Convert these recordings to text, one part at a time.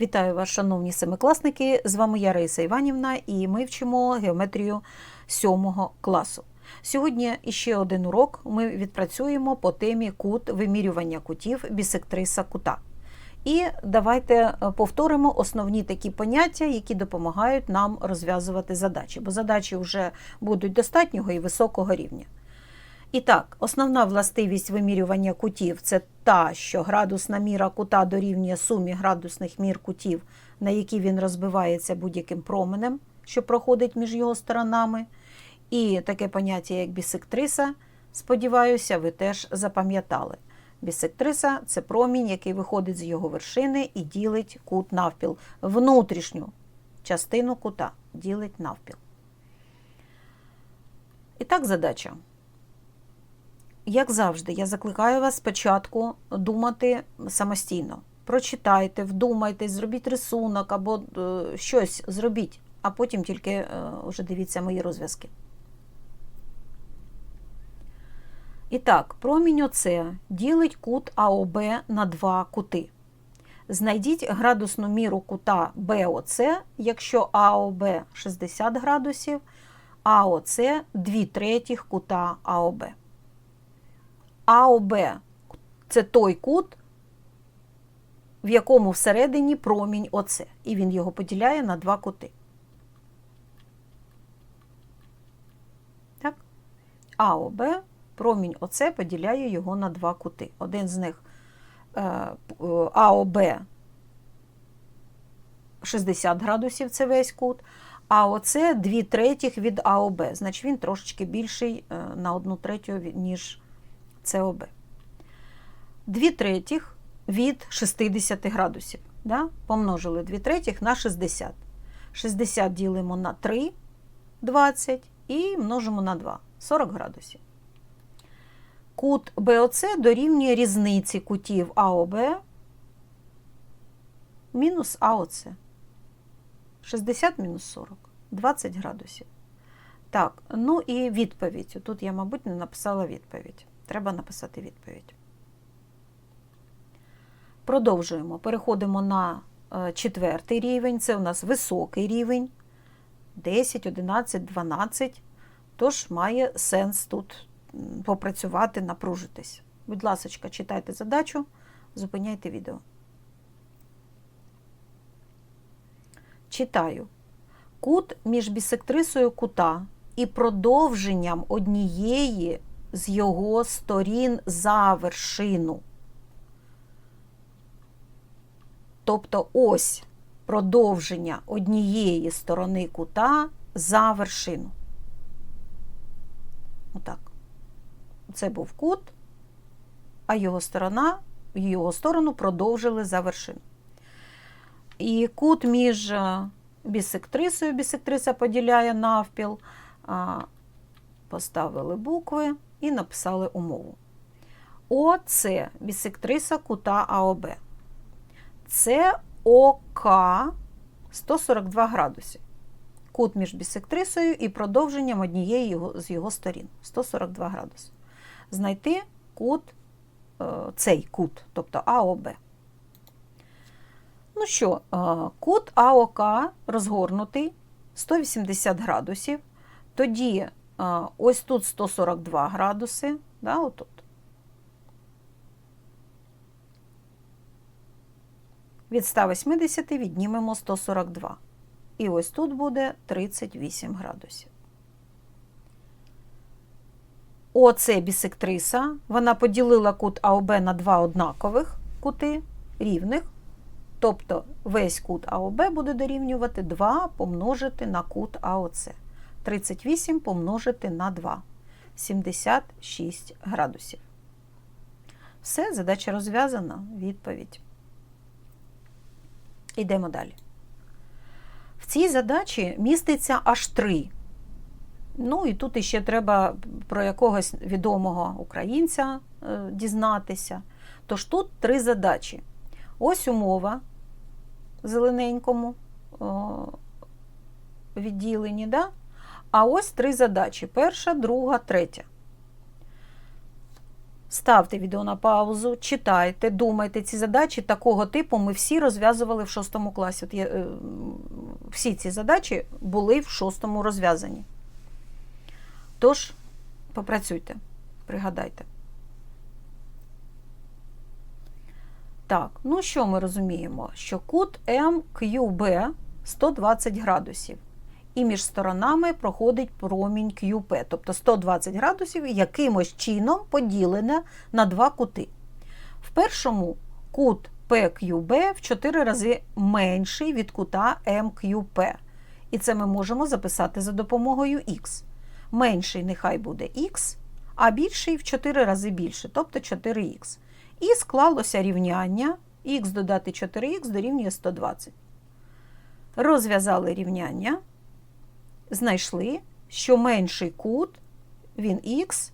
Вітаю вас, шановні семикласники! З вами я Раїса Іванівна, і ми вчимо геометрію 7 класу. Сьогодні іще один урок. Ми відпрацюємо по темі кут вимірювання кутів бісектриса кута. І давайте е, повторимо основні такі поняття, які допомагають нам розв'язувати задачі, бо задачі вже будуть достатнього і високого рівня. І так, основна властивість вимірювання кутів це та, що градусна міра кута дорівнює сумі градусних мір кутів, на які він розбивається будь-яким променем, що проходить між його сторонами. І таке поняття, як бісектриса, сподіваюся, ви теж запам'ятали. Бісектриса це промінь, який виходить з його вершини і ділить кут навпіл. Внутрішню частину кута ділить навпіл. І так, задача. Як завжди, я закликаю вас спочатку думати самостійно. Прочитайте, вдумайтесь, зробіть рисунок або е, щось зробіть, а потім тільки е, вже дивіться мої розв'язки. І так, промінь ОЦ ділить кут АОБ на два кути. Знайдіть градусну міру кута БОЦ, якщо АОБ 60 градусів, АОЦ 2 третіх кута АОБ. АОБ це той кут, в якому всередині промінь ОЦ. І він його поділяє на два кути. Так? АОБ, промінь ОЦ поділяє його на два кути. Один з них е, АОБ 60 градусів це весь кут. А оце 2 третіх від АОБ. Значить, він трошечки більший е, на 1 третю, ніж СОБ. 2 третіх від 60 градусів. Да? Помножили 2 третіх на 60. 60 ділимо на 3, 20 і множимо на 2, 40 градусів. Кут БОЦ дорівнює різниці кутів АОБ мінус АОЦ. 60 мінус 40, 20 градусів. Так, ну і відповідь. Тут я, мабуть, не написала відповідь. Треба написати відповідь. Продовжуємо. Переходимо на е, четвертий рівень. Це у нас високий рівень. 10, 11, 12. Тож має сенс тут попрацювати, напружитись. Будь ласка, читайте задачу, зупиняйте відео. Читаю. Кут між бісектрисою кута і продовженням однієї з його сторін за вершину. Тобто ось продовження однієї сторони кута за вершину. Отак. Це був кут, а його сторона, його сторону продовжили за вершину. І кут між бісектрисою, бісектриса поділяє навпіл, поставили букви і написали умову. О це бісектриса кута АОБ. Це ОК 142 градуси. Кут між бісектрисою і продовженням однієї його, з його сторін 142 градуси. Знайти кут, цей кут, тобто АОБ. Ну що, кут АОК розгорнутий 180 градусів. Тоді ось тут 142 градуси, да, отут. Від 180 віднімемо 142. І ось тут буде 38 градусів. Оце бісектриса. Вона поділила кут АОБ на два однакових кути рівних. Тобто весь кут АОБ буде дорівнювати 2 помножити на кут АОЦ. 38 помножити на 2. 76 градусів. Все, задача розв'язана. Відповідь. Йдемо далі. В цій задачі міститься аж три. Ну, і тут іще треба про якогось відомого українця е, дізнатися. Тож тут три задачі. Ось умова зелененькому відділенні. Да? А ось три задачі: перша, друга, третя. ставте відео на паузу, читайте, думайте. Ці задачі такого типу ми всі розв'язували в шостому класі. От є, е, всі ці задачі були в шостому розв'язані. Тож, попрацюйте, пригадайте. Так, ну що ми розуміємо? Що кут МQB 120 градусів. І між сторонами проходить промінь QP, тобто 120 градусів якимось чином поділене на два кути. В першому кут PQB в 4 рази менший від кута MQP. І це ми можемо записати за допомогою Х. Менший нехай буде Х, а більший в 4 рази більше, тобто 4х. І склалося рівняння х додати 4х дорівнює 120. Розв'язали рівняння, знайшли, що менший кут, він х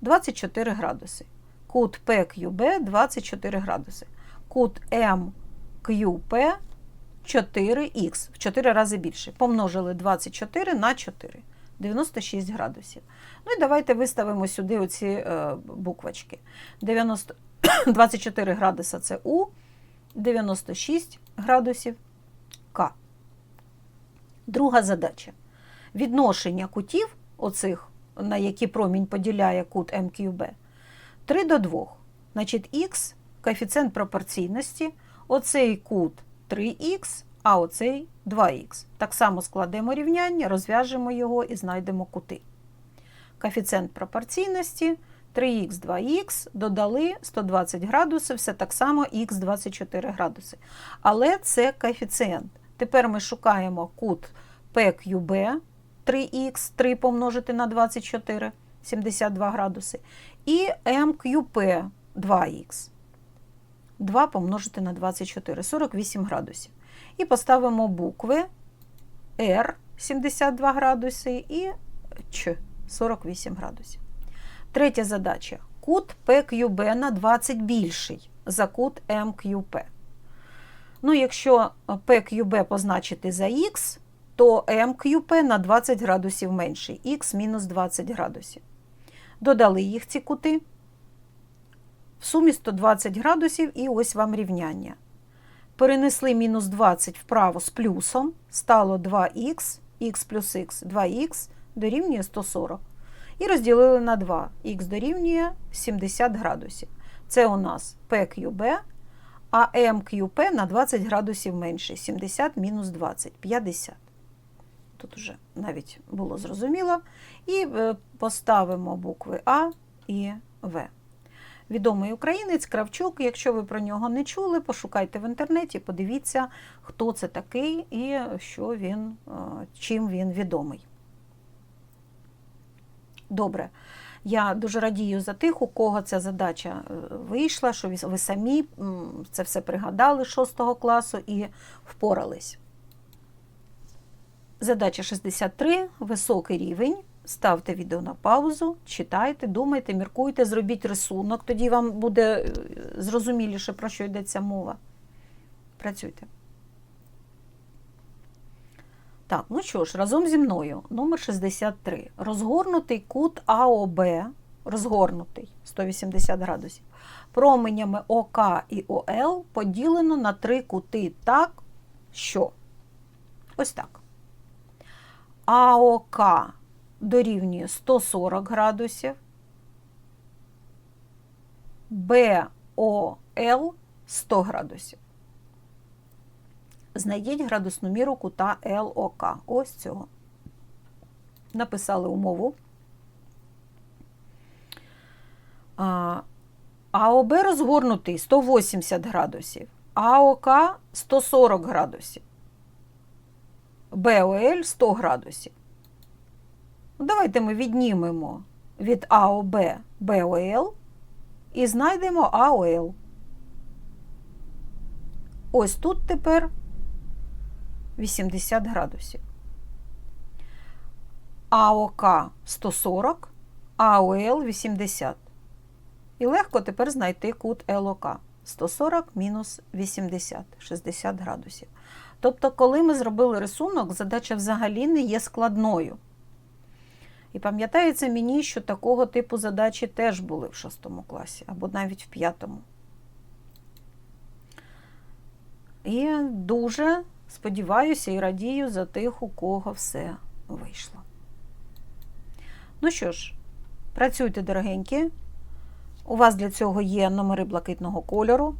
24 градуси. Кут PQB 24 градуси. Кут MQP 4х в 4 рази більше. Помножили 24 на 4. 96 градусів. Ну і давайте виставимо сюди оці е, буквочки. 90, 24 градуса це У, 96 градусів К. Друга задача. Відношення кутів, оцих, на які промінь поділяє кут МQB, 3 до 2. Значить, Х коефіцієнт пропорційності, оцей кут 3х, а оцей 2х. Так само складемо рівняння, розв'яжемо його і знайдемо кути. Коефіцієнт пропорційності 3х, 2х, додали 120 градусів, все так само х 24 градуси. Але це коефіцієнт. Тепер ми шукаємо кут PQB 3х, 3 помножити на 24, 72 градуси. І MQP 2х. 2 помножити на 24, 48 градусів. І поставимо букви R 72 градуси і Ч 48 градусів. Третя задача. Кут PQB на 20 більший за кут MQP. Ну, якщо PQB позначити за Х, то MQP на 20 градусів менший, Х мінус 20 градусів. Додали їх ці кути. В сумі 120 градусів і ось вам рівняння. Перенесли мінус 20 вправо з плюсом, стало 2х, х плюс х, 2х дорівнює 140. І розділили на 2. Х дорівнює 70 градусів. Це у нас PQB, а MQP на 20 градусів менше. 70 мінус 20, 50. Тут вже навіть було зрозуміло. І поставимо букви А і В. Відомий українець Кравчук. Якщо ви про нього не чули, пошукайте в інтернеті, подивіться, хто це такий і що він, чим він відомий. Добре. Я дуже радію за тих, у кого ця задача вийшла, що ви самі це все пригадали з 6 класу і впорались. Задача 63. Високий рівень. Ставте відео на паузу, читайте, думайте, міркуйте, зробіть рисунок, тоді вам буде зрозуміліше, про що йдеться мова. Працюйте. Так, ну що ж, разом зі мною, номер 63. Розгорнутий кут АОБ, розгорнутий 180 градусів, променями ОК і ОЛ поділено на три кути так, що. Ось так. АОК дорівнює 140 градусів, БОЛ 100 градусів. Знайдіть градусну міру кута ЛОК. Ось цього. Написали умову. АОБ розгорнутий 180 градусів, АОК 140 градусів, БОЛ 100 градусів. Давайте ми віднімемо від АОБ БОЛ і знайдемо АОЛ. Ось тут тепер 80 градусів. АОК 140, АОЛ 80. І легко тепер знайти кут ЛОК. 140 мінус 80, 60 градусів. Тобто, коли ми зробили рисунок, задача взагалі не є складною. І пам'ятається мені, що такого типу задачі теж були в шостому класі, або навіть в п'ятому. І дуже сподіваюся і радію за тих, у кого все вийшло. Ну що ж, працюйте, дорогенькі. У вас для цього є номери блакитного кольору.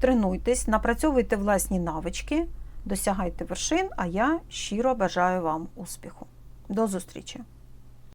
Тренуйтесь, напрацьовуйте власні навички, досягайте вершин, а я щиро бажаю вам успіху. До зустрічі!